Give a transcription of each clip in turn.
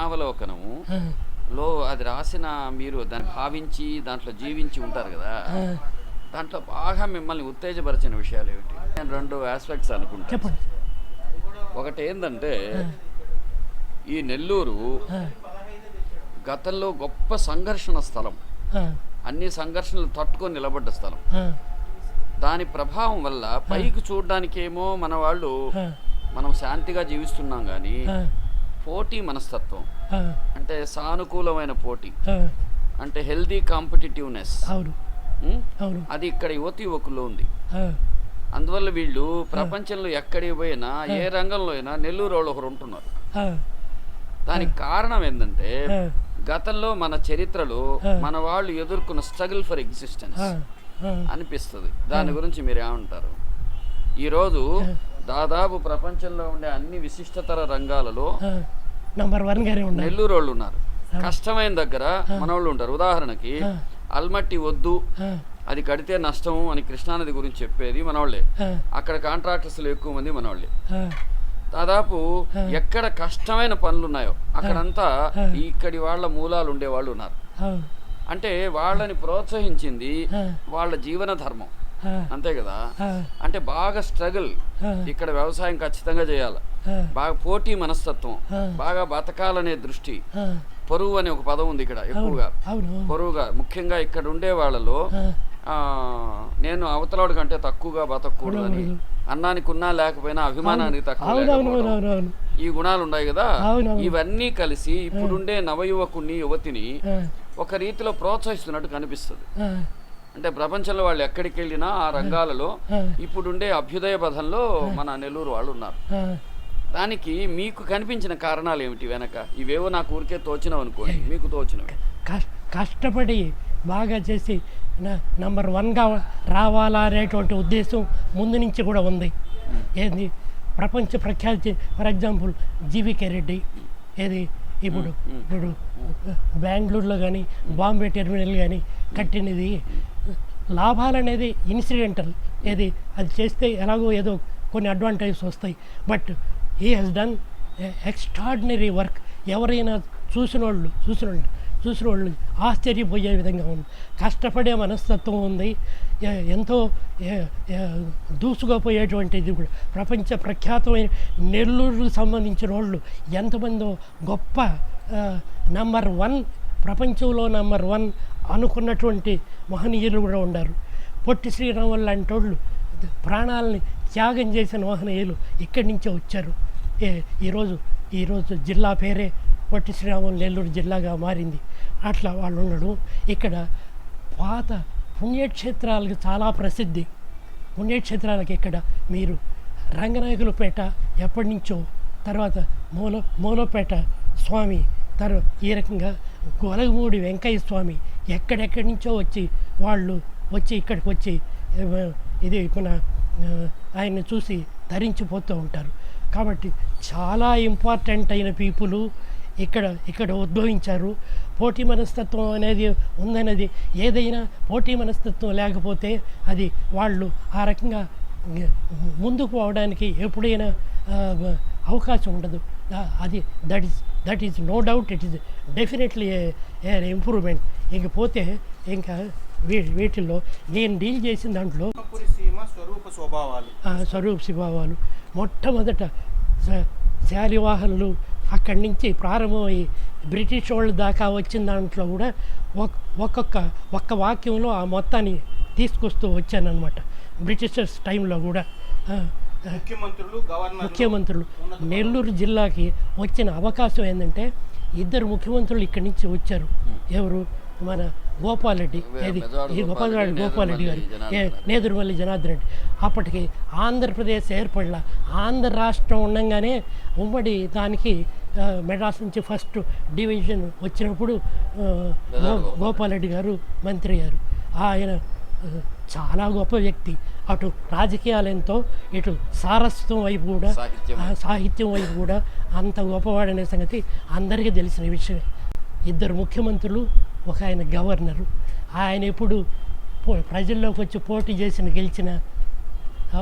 మహావలోకనము ఆ, లో అది రాసిన మీరు దాన్ని భావించి దాంట్లో జీవించి ఉంటారు కదా. దాంట్లో బాగా మిమ్మల్ని ఉత్తేజపరిచిన విషయాలు ఏమిటి? నేను రెండు ఆస్పెక్ట్స్ అనుకుంటా చెప్పండి. ఒకటి ఏంటంటే ఈ నెల్లూరు గతంలో గొప్ప సంఘర్షణ స్థలం. అన్ని సంఘర్షణలు తట్టుకొని నిలబడ్డ స్థలం. దాని ప్రభావం వల్ల పైకి చూడడానికేమో మన వాళ్ళు మనం శాంతిగా జీవిస్తున్నాం కానీ పోటీ మనస్తత్వం. అంటే సానుకూలమైన పోటీ. అంటే హెల్దీ కాంపిటిటివ్నెస్. అది ఇక్కడ యువతి యువకుల్లో ఉంది. అందువల్ల వీళ్ళు ప్రపంచంలో ఎక్కడికి పోయినా ఏ రంగంలో అయినా నెల్లూరు వాళ్ళు ఒకరు ఉంటున్నారు. దానికి కారణం ఏంటంటే గతంలో మన చరిత్రలో మన వాళ్ళు ఎదుర్కొన్న స్ట్రగుల్ ఫర్ ఎగ్జిస్టెన్స్ అనిపిస్తుంది. దాని గురించి మీరు ఏమంటారు? ఈరోజు దాదాపు ప్రపంచంలో ఉండే అన్ని విశిష్టతర రంగాలలో నంబర్ వన్ గానే ఉన్నారు నెల్లూరు వాళ్ళు ఉన్నారు కష్టమైన దగ్గర మన వాళ్ళు ఉంటారు. ఉదాహరణకి అల్మట్టి వద్దు అది కడితే నష్టము అని కృష్ణానది గురించి చెప్పేది మనవాళ్ళే అక్కడ కాంట్రాక్టర్స్లు ఎక్కువ మంది మనవాళ్ళే దాదాపు ఎక్కడ కష్టమైన పనులు ఉన్నాయో అక్కడంతా ఇక్కడి వాళ్ళ మూలాలు ఉండే వాళ్ళు ఉన్నారు అంటే వాళ్ళని ప్రోత్సహించింది వాళ్ళ జీవన ధర్మం. అంతే కదా? అంటే బాగా స్ట్రగుల్ ఇక్కడ వ్యవసాయం ఖచ్చితంగా చేయాలి. బాగా పోటీ మనస్తత్వం. బాగా బతకాలనే దృష్టి. పరువు అనే ఒక పదం ఉంది ఇక్కడ ఎక్కువగా. పరువుగా ముఖ్యంగా ఇక్కడ ఉండే వాళ్ళలో నేను అవతలాడు కంటే తక్కువగా బతకూడదని అన్నానికి ఉన్నా లేకపోయినా అభిమానానికి తక్కువ ఈ గుణాలు ఉన్నాయి కదా? ఇవన్నీ కలిసి ఇప్పుడుండే నవయువకుని యువతిని ఒక రీతిలో ప్రోత్సహిస్తున్నట్టు కనిపిస్తుంది. అంటే ప్రపంచంలో వాళ్ళు ఎక్కడికి వెళ్ళినా ఆ రంగాలలో ఇప్పుడుండే అభ్యుదయ పథంలో మన నెల్లూరు వాళ్ళు ఉన్నారు. దానికి మీకు కనిపించిన కారణాలు ఏమిటి వెనక? ఇవేవో నాకు ఊరికే తోచినవి అనుకోండి. మీకు తోచినవి. కష్- కష్టపడి బాగా చేసి నంబర్ వన్గా రావాలా అనేటువంటి ఉద్దేశం ముందు నుంచి కూడా ఉంది. ఏది? ప్రపంచ ప్రఖ్యాతి ఫర్ ఎగ్జాంపుల్ జీవికే రెడ్డి. ఏది? ఇప్పుడు ఇప్పుడు బెంగళూరులో కానీ బాంబే టెర్మినల్ కానీ కట్టినది లాభాలు అనేది ఇన్సిడెంటల్. ఏది? అది చేస్తే ఎలాగో ఏదో కొన్ని అడ్వాంటేజెస్ వస్తాయి. But he he's done extraordinary work. ఎవరైనా చూసిన వాళ్ళు చూసిన వాళ్ళు చూసిన వాళ్ళు ఆశ్చర్యపోయే విధంగా ఉంది. కష్టపడే మనస్తత్వం ఉంది. ఎంతో ఎ- ఎ- దూసుకుపోయేటువంటిది కూడా. ప్రపంచ ప్రఖ్యాతమైన నెల్లూరుకు సంబంధించిన వాళ్ళు ఎంతమందో గొప్ప నంబర్ వన్ ప్రపంచంలో నంబర్ వన్ అనుకున్నటువంటి మహనీయులు కూడా ఉన్నారు పొట్టి శ్రీరాములు లాంటి వాళ్ళు ప్రాణాలని త్యాగం చేసిన మహనీయులు ఇక్కడి నుంచే వచ్చారు. ఏ ఈరోజు ఈరోజు జిల్లా పేరే పొట్టి శ్రీరాములు నెల్లూరు జిల్లాగా మారింది. అట్లా వాళ్ళు ఉండడం ఇక్కడ పాత పుణ్యక్షేత్రాలకు చాలా ప్రసిద్ధి. పుణ్యక్షేత్రాలకి ఇక్కడ మీరు రంగనాయకులపేట ఎప్పటి నుంచో తర్వాత మూల మూలపేట స్వామి తర్వాత ఈ రకంగా గొలగమూడి వెంకయ్య స్వామి ఎక్కడెక్కడి నుంచో వచ్చి వాళ్ళు వచ్చి ఇక్కడికి వచ్చి ఇది మన ఆయన్ని చూసి ధరించిపోతూ ఉంటారు. కాబట్టి చాలా ఇంపార్టెంట్ అయిన పీపుల్ ఇక్కడ ఇక్కడ ఉద్భవించారు. పోటీ మనస్తత్వం అనేది ఉందనేది ఏదైనా పోటీ మనస్తత్వం లేకపోతే అది వాళ్ళు ఆ రకంగా ముందుకు పోవడానికి ఎప్పుడైనా అవకాశం ఉండదు. అది that is that is no doubt it is definitely improvement ఇంకపోతే ఇంకా వీ వీటిల్లో నేను డీల్ చేసిన దాంట్లో స్వరూప స్వభావాలు. స్వరూప్ శిభావాలు మొట్టమొదట శాలివాహనులు అక్కడి నుంచి ప్రారంభమై బ్రిటిష్ వాళ్ళ దాకా వచ్చిన దాంట్లో కూడా ఒక్- ఒక్కొక్క ఒక్క వాక్యంలో ఆ మొత్తాన్ని తీసుకొస్తూ వచ్చానన్నమాట. బ్రిటిషర్స్ టైంలో కూడా. ముఖ్యమంత్రులు గవర్నర్ ముఖ్యమంత్రులు. నెల్లూరు జిల్లాకి వచ్చిన అవకాశం ఏంటంటే ఇద్దరు ముఖ్యమంత్రులు ఇక్కడి నుంచి వచ్చారు. ఎవరు? మన గోపాలరెడ్డి ఏది? ఈ గోపాలరెడ్డి గోపాలరెడ్డి, గోపాలరెడ్డి గారు. నేదురుమల్లి జనార్దన్ రెడ్డి. అప్పటికి ఆంధ్రప్రదేశ్ ఏర్పడలా ఆంధ్ర రాష్ట్రం ఉండగానే ఉమ్మడి దానికి మెడ్రాస్ నుంచి ఫస్ట్ డివిజన్ వచ్చినప్పుడు గోపాలరెడ్డి గారు మంత్రి గారు ఆయన చాలా గొప్ప వ్యక్తి. అటు రాజకీయాలు ఎంతో ఇటు సారస్వం వైపు కూడా సాహిత్యం ఆ సాహిత్యం వైపు కూడా అంత గొప్పవాడనే సంగతి అందరికీ తెలిసిన విషయమే. ఇద్దరు ముఖ్యమంత్రులు ఒక ఆయన గవర్నరు. ఆయన ఎప్పుడు పో- ప్రజల్లోకి వచ్చి పోటీ చేసిన గెలిచిన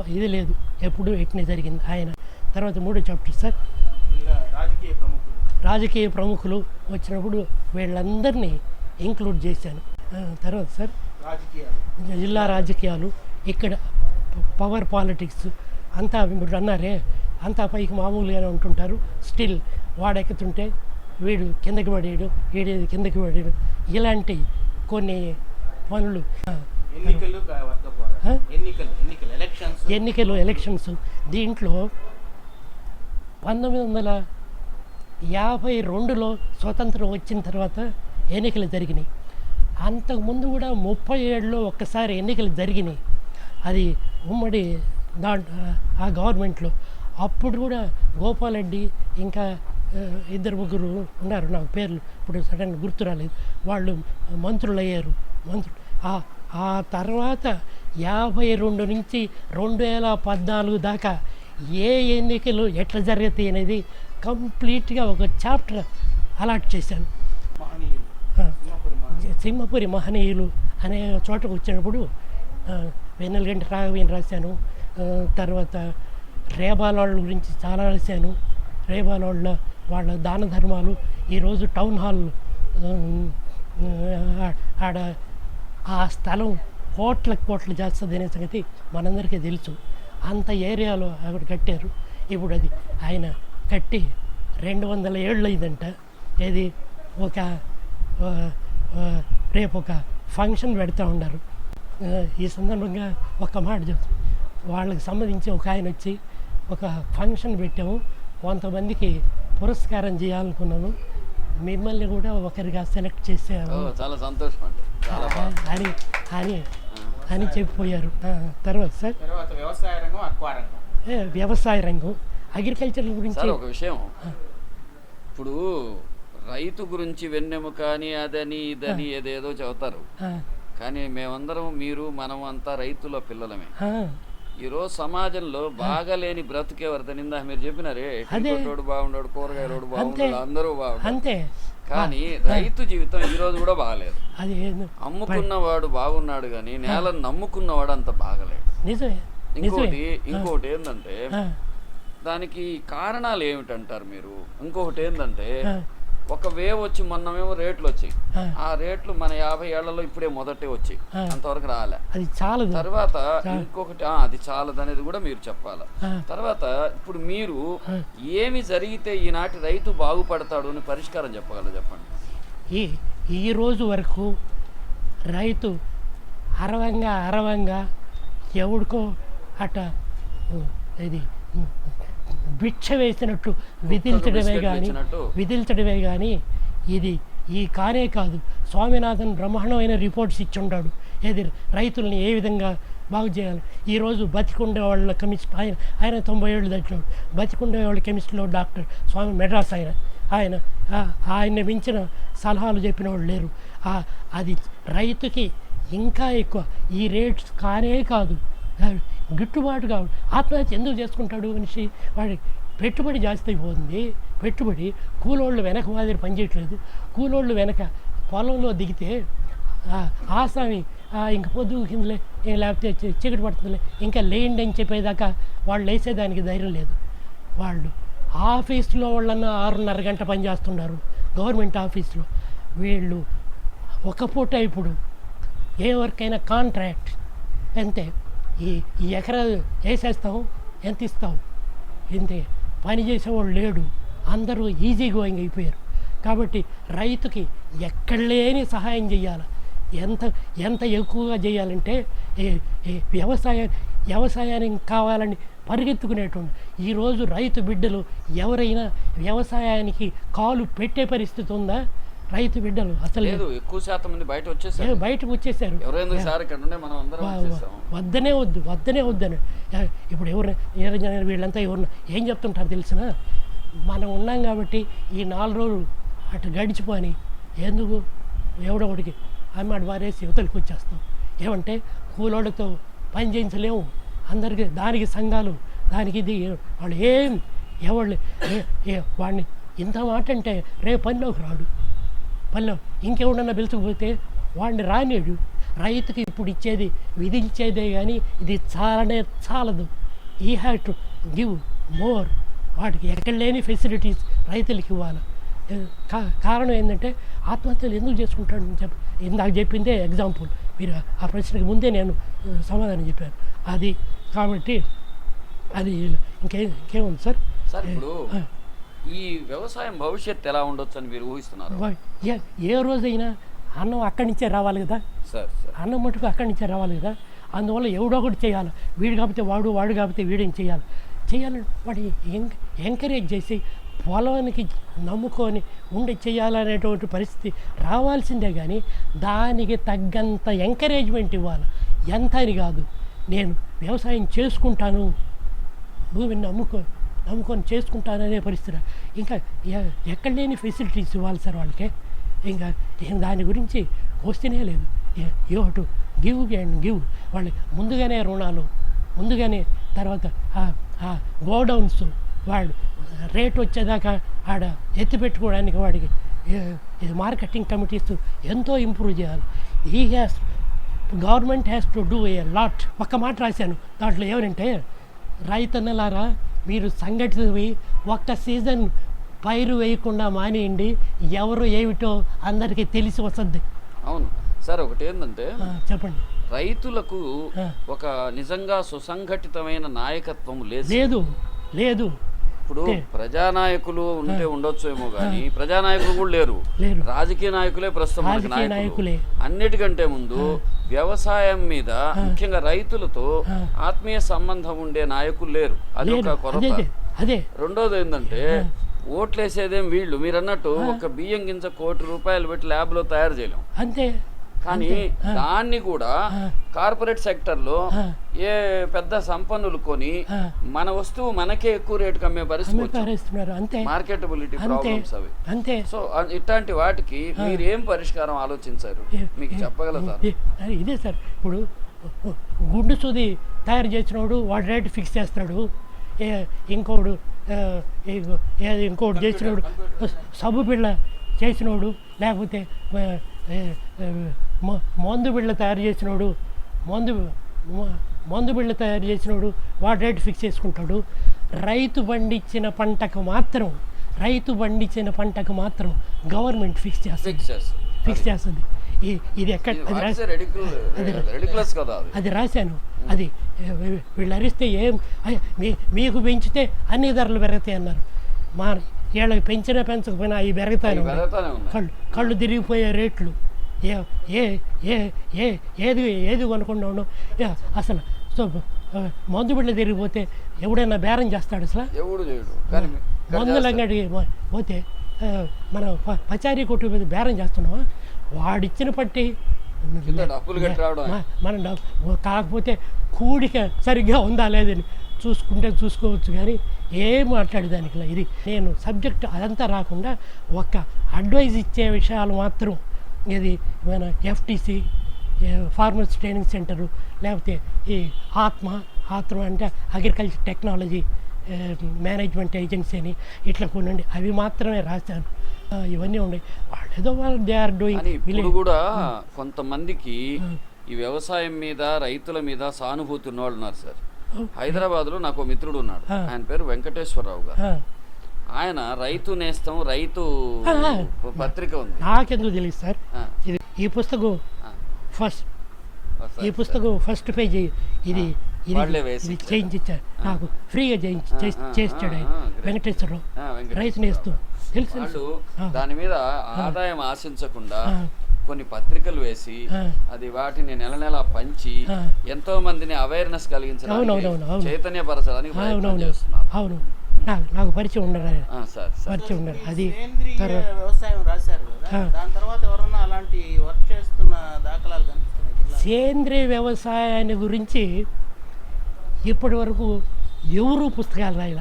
ఇది లేదు. ఎప్పుడు ఎట్నే జరిగింది. ఆయన తర్వాత మూడో చాప్టర్ సార్. రాజకీయ ప్రముఖులు. రాజకీయ ప్రముఖులు వచ్చినప్పుడు వీళ్ళందరినీ ఇంక్లూడ్ చేశాను. తర్వాత సార్. రాజకీయాలు. జిల్లా రాజకీయాలు. ఇక్కడ పవర్ పాలిటిక్స్ అంతా ఇప్పుడు అన్నారే అంతా పైకి మామూలుగానే ఉంటుంటారు. స్టిల్ వాడెక్కుతుంటే వీడు కిందకి పడేయడు వీడు కిందకి పడేయడు. ఇలాంటి కొన్ని పనులు ఎన్నికలు ఎలక్షన్స్. దీంట్లో పంతొమ్మిది వందల యాభై రెండులో స్వతంత్రం వచ్చిన తర్వాత ఎన్నికలు జరిగినాయి. అంతకుముందు కూడా ముప్పై ఏడులో ఒక్కసారి ఎన్నికలు జరిగినాయి. అది ఉమ్మడి దా ఆ గవర్నమెంట్లో. అప్పుడు కూడా గోపాలరెడ్డి ఇంకా ఇద్దరు ముగ్గురు ఉన్నారు. నాకు పేర్లు ఇప్పుడు సడన్గా గుర్తు రాలేదు. వాళ్ళు మంత్రులు అయ్యారు మంత్రులు ఆ ఆ తర్వాత యాభై రెండు నుంచి రెండు వేల పద్నాలుగు దాకా ఏ ఎన్నికలు ఎట్లా జరుగుతాయి అనేది కంప్లీట్గా ఒక చాప్టర్ అలాట్ చేశాను. సింహపురి మహనీయులు అనే చోటకు వచ్చినప్పుడు వెన్నెలగంటి రాఘవీని రాశాను. తర్వాత తర్వాత రేబాలోళ్ళ గురించి చాలా రాశాను. రేబాలోళ్ళ వాళ్ళ దాన ధర్మాలు. ఈరోజు టౌన్ హాల్ ఆడ ఆ స్థలం కోట్ల కోట్లు చేస్తుంది అనే సంగతి మనందరికీ తెలుసు. అంత ఏరియాలో ఆవిడ కట్టారు. ఇప్పుడు అది ఆయన కట్టి రెండు వందల ఏళ్ళు అయిందంట ఏది ఒక రేపు ఒక ఫంక్షన్ పెడతా ఉన్నారు. ఈ సందర్భంగా ఒక మాట చెప్తాను వాళ్ళకి సంబంధించి ఒక ఆయన వచ్చి ఒక ఫంక్షన్ పెట్టాము. కొంతమందికి పురస్కారం చేయాలనుకున్నాను మిమ్మల్ని కూడా ఒకరిగా సెలెక్ట్ ఓ, చేసాము చాలా సంతోషం అండి. చాలా బాగుంది. అని అని అని చెప్పిపోయారు. తర్వాత సార్? తర్వాత వ్యవసాయ రంగం వ్యవసాయ రంగం. అగ్రికల్చర్ గురించి ఒక విషయం. ఇప్పుడు రైతు గురించి వెన్నెముక అని అదని ఇదని ఏదేదో చెబుతారు. కానీ మేమందరం మీరు మనం అంతా రైతుల పిల్లలమే. ఈరోజు సమాజంలో బాగలేని బ్రతుకే వరదనిందా మీరు చెప్పినారే. కొట్టోడు బాగుండాడు కూరగాయలోడు అంతే. బాగుండాడు అందరూ బాగుండారు. అంతే. కానీ రైతు జీవితం ఈ రోజు కూడా బాగలేదు. అమ్ముకున్నవాడు బాగున్నాడు కానీ నేలను నమ్ముకున్నవాడు అంత బాగలేడు నిజమే. ఇంకోటి ఇంకోటి ఏంటంటే దానికి కారణాలు ఏమిటంటారు మీరు? ఇంకొకటి ఏంటంటే ఒక వేవ్ వచ్చి మొన్నమేమో రేట్లు వచ్చాయి. ఆ, రేట్లు మన యాభై ఏళ్ళలో ఇప్పుడే మొదటే వచ్చాయి. అంతవరకు రాలే. అది చాలదు. తర్వాత ఇంకొకటి అది చాలదనేది కూడా మీరు చెప్పాలి. తర్వాత ఇప్పుడు మీరు. ఏమి జరిగితే ఈనాటి రైతు బాగుపడతాడు అని పరిష్కారం చెప్పగలరు చెప్పండి? ఈ ఈ రోజు వరకు రైతు అరవంగా అరవంగా ఎవడికో అట ఇది భిక్ష వేసినట్టు విధించడమే కానీ. విధించడమే కానీ ఇది ఈ కానే కాదు. స్వామినాథన్ బ్రహ్మాండమైన రిపోర్ట్స్ ఇచ్చుంటాడు. ఏది రైతుల్ని ఏ విధంగా బాగు చేయాలి? ఈరోజు బతికుండే వాళ్ళ కెమిస్ట్ ఆయన ఆయన తొంభై ఏళ్ళు దాటినాడు. బతికుండే వాళ్ళ కెమిస్ట్లో డాక్టర్ స్వామి మెడ్రాస్ ఆయన. ఆయన ఆ- ఆయన్ని మించిన సలహాలు చెప్పిన వాళ్ళు లేరు. అది రైతుకి ఇంకా ఎక్కువ. ఈ రేట్స్ కానే కాదు. గిట్టుబాటు కావు. ఆత్మహత్య ఎందుకు చేసుకుంటాడు మనిషి? వాడి పెట్టుబడి జాస్తి అయిపోతుంది. పెట్టుబడి కూలోళ్ళు వెనక మాదిరి పనిచేయట్లేదు. కూలోళ్ళు వెనక పొలంలో దిగితే ఆసామి ఇంక పొద్దు కిందలే లేకపోతే చీకటి పడుతుందిలే ఇంకా లేండి అని చెప్పేదాకా వాళ్ళు వేసేదానికి ధైర్యం లేదు. వాళ్ళు ఆఫీస్లో వాళ్ళన్నా ఆరున్నర గంట పని చేస్తున్నారు గవర్నమెంట్ ఆఫీస్లో. వీళ్ళు ఒక పూట ఇప్పుడు ఏ వర్క్ అయినా కాంట్రాక్ట్ అంతే. ఈ ఈ ఎకరా వేసేస్తాం ఎంత ఇస్తాం ఇంతే పని చేసేవాడు లేడు. అందరూ ఈజీ గోయింగ్ అయిపోయారు. కాబట్టి రైతుకి ఎక్కడ లేని సహాయం చేయాలి. ఎంత ఎంత ఎక్కువగా చేయాలంటే వ్యవసాయ వ్యవసాయానికి కావాలని పరిగెత్తుకునేటువంటి ఈరోజు రైతు బిడ్డలు ఎవరైనా వ్యవసాయానికి కాలు పెట్టే పరిస్థితి ఉందా? రైతు బిడ్డలు అసలు లేదు ఎక్కువ శాతం మంది బయట వచ్చేసారు. బయటకు వచ్చేసారు. వద్దనే వద్దు వద్దనే వద్దని ఇప్పుడు ఎవరు నిరంజన వీళ్ళంతా ఎవరు ఏం చెప్తుంటారు తెలిసిన? మనం ఉన్నాం కాబట్టి ఈ నాలుగు రోజులు అటు గడిచిపోని ఎందుకు? ఎవడో ఒకడికి అమ్మాడు వారేసి యువతలకు వచ్చేస్తాం. ఏమంటే కూలోళ్ళతో పని చేయించలేము. అందరికి దానికి సంఘాలు దానికి ఇది వాళ్ళు ఏం ఎవళ్ళు వాడిని ఇంత మాట అంటే రేపు పనిలోకి రాడు. పల్లెం ఇంకెవడన్నా పిలుచుకుపోతే వాడిని రానేడు రైతుకి ఇప్పుడు ఇచ్చేది విధించేదే కానీ ఇది చాలనే చాలదు. ఈ హ్యావ్ టు గివ్ మోర్. వాటికి ఎక్కడ లేని ఫెసిలిటీస్ రైతులకి ఇవ్వాలి. కారణం ఏంటంటే ఆత్మహత్యలు ఎందుకు చేసుకుంటాడు చెప్పి ఇందాక చెప్పిందే ఎగ్జాంపుల్ మీరు ఆ ప్రశ్నకి ముందే నేను సమాధానం చెప్పాను. అది కాబట్టి అది ఇంకే ఇంకేముంది సార్? సార్ ఇప్పుడు. ఈ వ్యవసాయం భవిష్యత్తు ఎలా ఉండొచ్చు అని మీరు ఊహిస్తున్నారు? ఏ రోజైనా అన్నం అక్కడి నుంచే రావాలి కదా? సార్ అన్నం మటుకు అక్కడి నుంచే రావాలి కదా? అందువల్ల ఎవడో ఒకటి చేయాలి. వీడు కాకపోతే వాడు వాడు కాకపోతే వీడేం చేయాలి? చేయాలని వాడి ఎంక ఎంకరేజ్ చేసి పొలానికి నమ్ముకొని ఉండి చేయాలనేటువంటి పరిస్థితి రావాల్సిందే కానీ దానికి తగ్గంత ఎంకరేజ్మెంట్ ఇవ్వాలి. ఎంత అని కాదు నేను వ్యవసాయం చేసుకుంటాను. భూమిని నమ్ముకో నమ్ముకొని చేసుకుంటాననే పరిస్థితి ఇంకా ఎక్కడ లేని ఫెసిలిటీస్ ఇవ్వాలి సార్ వాళ్ళకి. ఇంకా దాని గురించి క్వశ్చనే లేదు. You to give and give. వాళ్ళకి ముందుగానే రుణాలు ముందుగానే తర్వాత గోడౌన్స్ వాళ్ళు రేట్ వచ్చేదాకా ఆడ ఎత్తి పెట్టుకోవడానికి వాడికి ఇది మార్కెటింగ్ కమిటీస్ ఎంతో ఇంప్రూవ్ చేయాలి. ఈ has government has to do a lot ఒక్క మాట రాశాను. దాంట్లో ఏమనంటే రైతన్నలారా మీరు సంఘటితమై ఒక్క సీజన్ పైరు వేయకుండా మానేయండి. ఎవరు ఏమిటో అందరికీ తెలిసి వస్తుంది. అవును. సార్ ఒకటి ఏంటంటే చెప్పండి. రైతులకు. ఒక నిజంగా సుసంఘటితమైన నాయకత్వం లేదు. లేదు. లేదు. ఇప్పుడు ప్రజానాయకులు ఉంటే ఉండొచ్చు ఏమో కానీ ప్రజానాయకులు కూడా లేరు. రాజకీయ నాయకులే ప్రస్తుతం మనకి నాయకులు. అన్నిటికంటే ముందు వ్యవసాయం మీద ముఖ్యంగా రైతులతో. ఆత్మీయ సంబంధం ఉండే నాయకులు లేరు. అది ఒక కొరత. రెండోది ఏంటంటే ఓట్లేసేదేం వీళ్ళు. మీరు అన్నట్టు ఒక బియ్యం గింజ కోటి రూపాయలు పెట్టి ల్యాబ్లో తయారు చేయలేం. అంతే. కానీ దాన్ని కూడా కార్పొరేట్ సెక్టర్లో ఆ. ఏ పెద్ద సంపన్నులు కొని. మన వస్తువు మనకే ఎక్కువ రేటుకి అమ్మే పరిస్థితి మార్కెటబిలిటీ ప్రాబ్లమ్స్ అవి. అంతే. సో ఇట్లాంటి వాటికి మీరు ఏం పరిష్కారం ఆలోచించారు? మీకు అరే ఇదే సార్. ఇప్పుడు గుండు సూది తయారు చేసినోడు వాడు రేటు ఫిక్స్ చేస్తాడు ఏ ఇంకోడు ఇంకోటి చేసినోడు సబ్బు బిళ్ళ చేసినోడు లేకపోతే మందు బిళ్ళ తయారు చేసినోడు మందు మందు బిళ్ళ తయారు చేసినోడు వాడు రేటు ఫిక్స్ చేసుకుంటాడు. రైతు పండించిన పంటకు మాత్రం రైతు పండించిన పంటకు మాత్రం గవర్నమెంట్ ఫిక్స్ చేస్తుంది. ఫిక్స్ చేస్తుంది. ఈ- ఇది ఎక్కడ అది రాశాను. అది వీళ్ళు అరిస్తే ఏం మీకు పెంచితే అన్ని ధరలు పెరుగుతాయి అన్నారు. మా వీళ్ళకి పెంచినా పెంచకపోయినా అవి పెరుగుతాయి. కళ్ళు కళ్ళు తిరిగిపోయే రేట్లు. ఏ ఏ ఏ ఏ ఏది ఏది కొనుక్కుండా ఉండవు ఏ, అసలు సో మందు బిళ్ళ తిరిగిపోతే ఎవడైనా బేరం చేస్తాడు అసలు? మందుల పో- పోతే మనం పచారీ కొట్టు మీద బేరం చేస్తున్నావా? వాడిచ్చిన పట్టి మన కాకపోతే కూడిక సరిగ్గా ఉందా లేదని చూసుకుంటే చూసుకోవచ్చు కానీ ఏం మాట్లాడేదానికి. ఇది. నేను సబ్జెక్ట్ అదంతా రాకుండా ఒక్క అడ్వైజ్ ఇచ్చే విషయాలు మాత్రం ఇది మన ఎఫ్టీసీ ఫార్మర్స్ ట్రైనింగ్ సెంటరు లేకపోతే ఈ ఆత్మ ఆత్మ అంటే అగ్రికల్చర్ టెక్నాలజీ మేనేజ్మెంట్ ఏజెన్సీ అని ఇట్లా కొన్ని ఉండి అవి మాత్రమే రాశాను. ఇవన్నీ ఉన్నాయి. వాళ్ళు ఏదో వాళ్ళు దే ఆర్ డూయింగ్ కూడా కొంతమందికి ఈ వ్యవసాయం మీద రైతుల మీద సానుభూతి ఉన్నవాళ్ళు ఉన్నారు సార్. హైదరాబాద్లో నాకు మిత్రుడు ఉన్నాడు. ఆయన పేరు వెంకటేశ్వరరావు గారు. ఆయన రైతు నేస్తం రైతు. పత్రిక ఉంది నాకెందుకు తెలియదు సార్ ఇది ఈ పుస్తకం. ఫస్ట్ ఈ పుస్తకం ఫస్ట్ పేజీ ఇది ఇది. చేయించారు నాకు ఫ్రీగా చేయించి చేస్తాడు ఆయన. వెంకటేశ్వరరావు. రైతు నేస్తూ తెలుసు. దాని మీద ఆదాయం ఆశించకుండా. కొన్ని పత్రికలు వేసి. అది వాటిని నెల నెల పంచి. ఎంతో మందిని అవేర్నెస్ కలిగించడానికి. చైతన్యపరచడానికి ప్రయత్నం చేస్తున్నారు నాకు నాకు పరిచయం ఉండరు ఆయన. ఆ, సార్ సార్ పరిచయం ఉండరు అది వ్యవసాయం రాశారు. దాని తర్వాత ఎవరన్నా అలాంటి వర్క్ చేస్తున్న దాఖలాలు సేంద్రియ వ్యవసాయాన్ని గురించి ఇప్పటి వరకు ఎవరు పుస్తకాలు రాయాల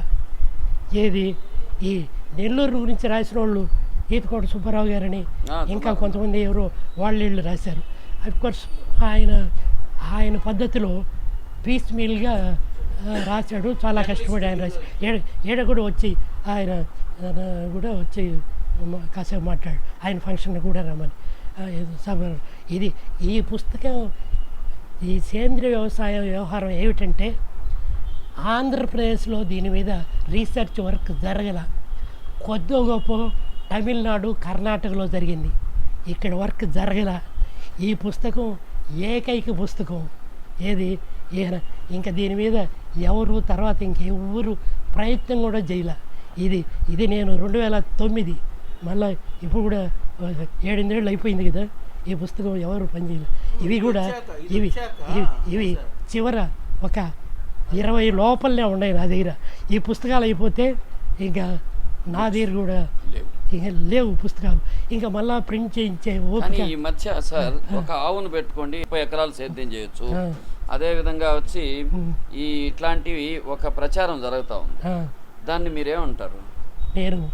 ఏది ఈ నెల్లూరు గురించి రాసిన వాళ్ళు ఈతకోట సుబ్బారావు గారని ఇంకా. కొంతమంది ఎవరో వాళ్ళు వీళ్ళు రాశారు అఫ్ కోర్స్ ఆయన ఆయన పద్ధతిలో పీస్ మీల్గా రాశాడు. చాలా కష్టపడి ఆయన రాశాడు ఏడ ఏడ కూడా వచ్చి ఆయన కూడా వచ్చి కాసేపు మాట్లాడు. ఆయన ఫంక్షన్ కూడా రమ్మని. ఇది ఈ పుస్తకం ఈ సేంద్రియ వ్యవసాయ వ్యవహారం ఏమిటంటే ఆంధ్రప్రదేశ్లో దీని మీద రీసెర్చ్ వర్క్ జరగల కొద్ది గొప్ప తమిళనాడు కర్ణాటకలో జరిగింది. ఇక్కడ వర్క్ జరగల ఈ పుస్తకం ఏకైక పుస్తకం. ఏది? ఈయన ఇంకా దీని మీద ఎవరు తర్వాత ఇంకెవ్వరు ప్రయత్నం కూడా చేయలే. ఇది ఇది నేను రెండు వేల తొమ్మిది మళ్ళీ ఇప్పుడు కూడా ఏడెనిమిదేళ్ళు అయిపోయింది కదా ఈ పుస్తకం ఎవరు పనిచేయలే ఇవి కూడా ఇవి ఇవి ఇవి చివర ఒక ఇరవై లోపలనే ఉన్నాయి నా దగ్గర. ఈ పుస్తకాలు అయిపోతే ఇంకా నా దగ్గర కూడా లేవు. ఇంకా లేవు పుస్తకాలు. ఇంకా మళ్ళా ప్రింట్ చేయించే ఈ మధ్య సార్ ఒక ఆవును పెట్టుకోండి ముప్పై ఎకరాలు సేద్యం చేయొచ్చు. ఆ. అదే విధంగా వచ్చి ఈ ఇట్లాంటివి ఒక ప్రచారం జరుగుతూ ఉంది. దాన్ని మీరేమంటారు? నేను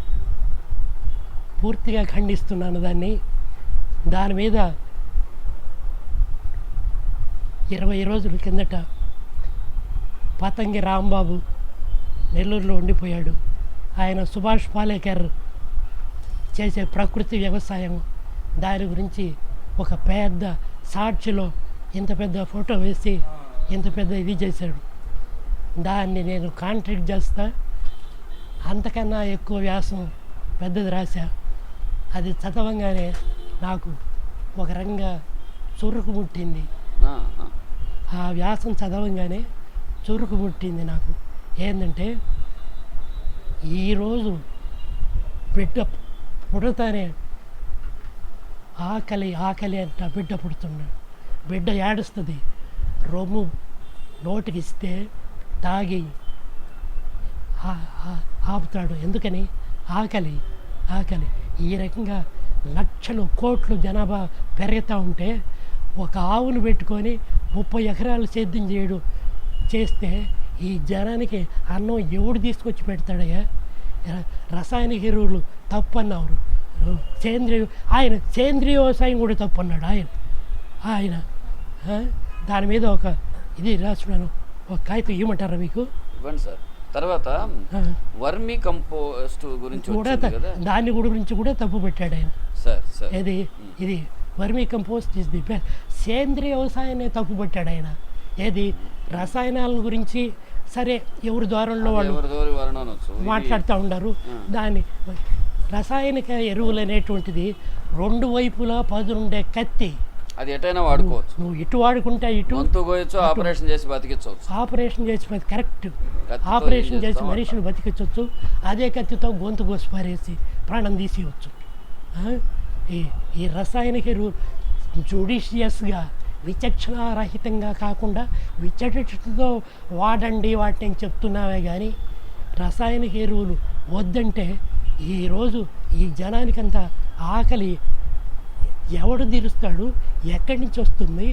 పూర్తిగా ఖండిస్తున్నాను దాన్ని. దాని మీద ఇరవై రోజుల కిందట పతంగి రాంబాబు నెల్లూరులో ఉండిపోయాడు. ఆయన సుభాష్ పాలేకర్ చేసే ప్రకృతి వ్యవసాయం దాని గురించి ఒక పెద్ద సాక్షిలో ఇంత పెద్ద ఫోటో వేసి ఇంత పెద్ద ఇది చేశాడు దాన్ని నేను కాంట్రాక్ట్ చేస్తా. అంతకన్నా ఎక్కువ వ్యాసం పెద్దది రాశా. అది చదవంగానే నాకు ఒక రకంగా చురుకు ముట్టింది. ఆ, వ్యాసం చదవంగానే చురుకు ముట్టింది నాకు. ఏంటంటే ఈరోజు బిడ్డ పుడతానే ఆకలి ఆకలి అంట బిడ్డ పుడుతున్నాడు బిడ్డ ఏడుస్తుంది. రొమ్ము నోటికి ఇస్తే తాగి ఆపుతాడు. ఎందుకని? ఆకలి ఆకలి. ఈ రకంగా లక్షలు కోట్లు జనాభా పెరుగుతూ ఉంటే ఒక ఆవును పెట్టుకొని ముప్పై ఎకరాలు సేద్యం చేయడు చేస్తే ఈ జనానికి అన్నం ఎవడు తీసుకొచ్చి పెడతాడయ్యా? రసాయనిక ఎరువులు తప్పు అన్నారు సేంద్రియ ఆయన సేంద్రియ వ్యవసాయం కూడా తప్పు అన్నాడు ఆయన. ఆయన దాని మీద ఒక ఇది రాసుకున్నాను ఒక కాగితం ఇవ్వమంటారా మీకు? ఇవ్వండి సార్. తర్వాత. వర్మీ కంపోస్ట్ గురించి కూడా దాని గురించి కూడా తప్పు పెట్టాడు ఆయన. Sir sir. ఏది? ఇది vermicompost is the best సేంద్రియ వ్యవసాయాన్ని తప్పు పెట్టాడు ఆయన. ఏది? రసాయనాల గురించి సరే ఎవరి ద్వారంలో వాళ్ళు ఇది- మాట్లాడుతూ ఉన్నారు దాన్ని రసాయనిక ఎరువులు అనేటువంటిది రెండు వైపులా పదునుండే కత్తి. అది ఎటైనా వాడుకోవచ్చు. నువ్వు ఇటు వాడుకుంటా ఇటు కోయొచ్చు ఆపరేషన్ చేసి బతికించవచ్చు ఆపరేషన్ చేసి మరి కరెక్ట్. ఆపరేషన్ చేసి మనిషిని బతికించవచ్చు అదే కత్తితో గొంతు కోసి పారేసి ప్రాణం తీసేయచ్చు? ఈ ఈ రసాయనిక ఎరువు జుడిషియస్గా విచక్షణారహితంగా కాకుండా విచక్షణతో వాడండి వాటిని చెప్తున్నావే కానీ రసాయనిక ఎరువులు వద్దంటే ఈరోజు ఈ జనానికంత ఆకలి ఎవడు తీరుస్తాడు ఎక్కడి నుంచి వస్తుంది?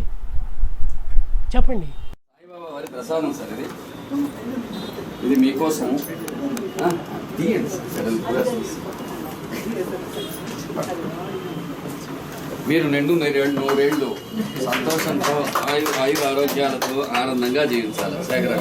చెప్పండి. సాయిబాబా వారి ప్రసాదం సార్ ఇది. ఇది మీకోసం. మీరు రెండు రెండు నూరేళ్ళు సంతోషంతో ఆయు ఆయుర ఆరోగ్యాలతో ఆనందంగా జీవించాలి. శేఖర